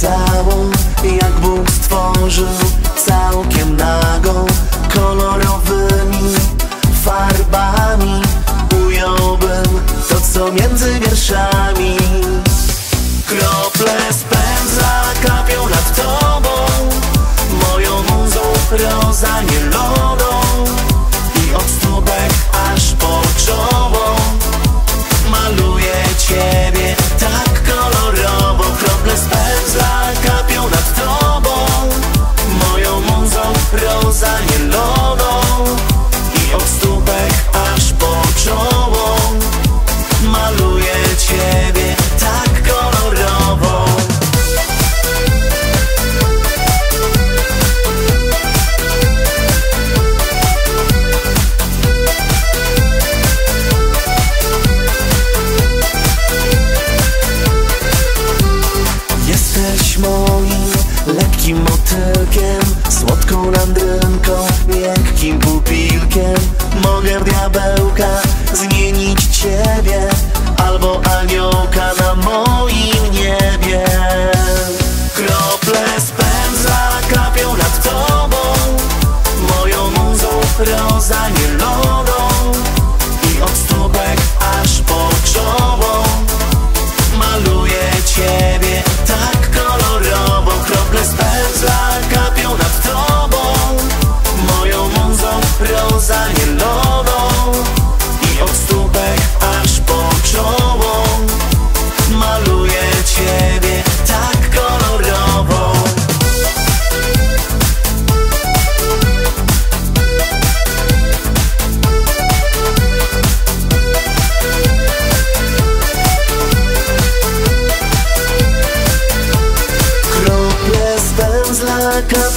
całą Jak Bóg stworzył całkiem nagą Kolorowymi farbami Ująłbym to co między wierszami. Krople spędza kapią nad tobą Moją muzą roza nie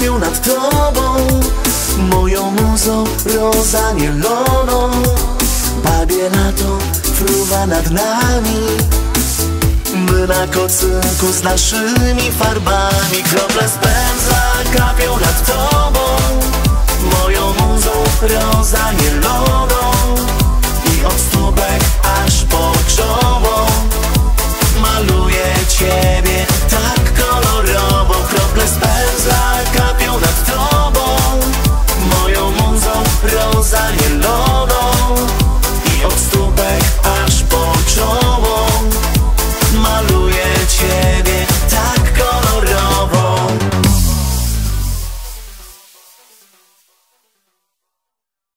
pastwią nad tobą Moją muzą rozanieloną Babie lato fruwa nad nami My na kocynku z naszymi farbami